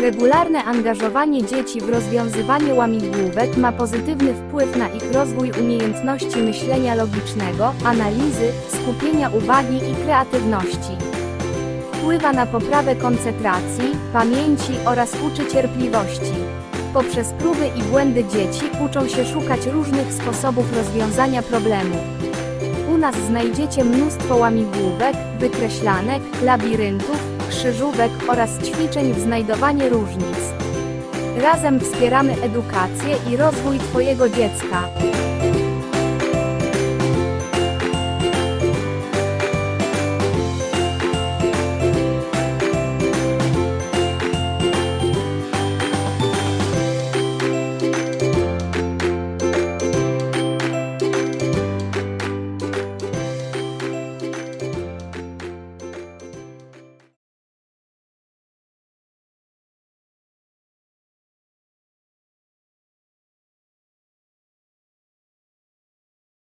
Regularne angażowanie dzieci w rozwiązywanie łamigłówek ma pozytywny wpływ na ich rozwój umiejętności myślenia logicznego, analizy, skupienia uwagi i kreatywności. Wpływa na poprawę koncentracji, pamięci oraz uczy cierpliwości. Poprzez próby i błędy dzieci uczą się szukać różnych sposobów rozwiązania problemu. U nas znajdziecie mnóstwo łamigłówek, wykreślanek, labiryntów, krzyżówek oraz ćwiczeń w znajdowaniu różnic. Razem wspieramy edukację i rozwój Twojego dziecka.